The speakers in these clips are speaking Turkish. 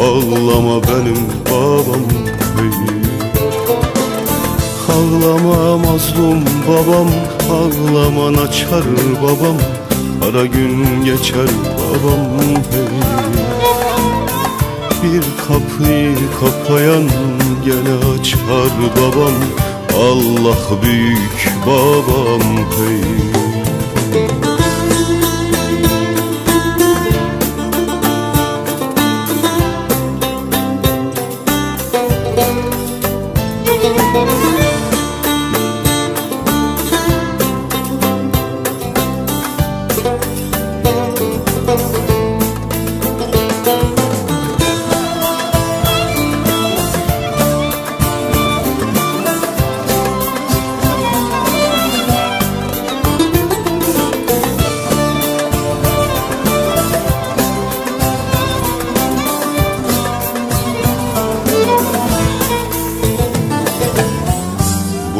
Ağlama benim babam hey. Ağlama mazlum babam Ağlaman açar babam Kara gün geçer babam hey. Bir kapıyı kapayan gene açar babam Allah büyük babam hey.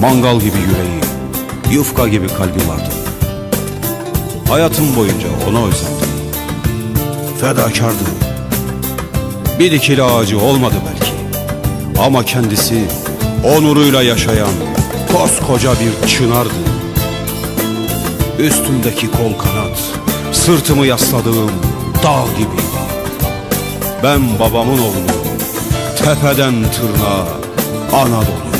Mangal gibi yüreği, yufka gibi kalbi vardı. Hayatım boyunca ona özendim. Fedakardı. Bir dikili ağacı olmadı belki. Ama kendisi onuruyla yaşayan koskoca bir çınardı. Üstümdeki kol kanat, sırtımı yasladığım dağ gibiydi. Ben babamın oğlunu tepeden tırnağa Anadolu.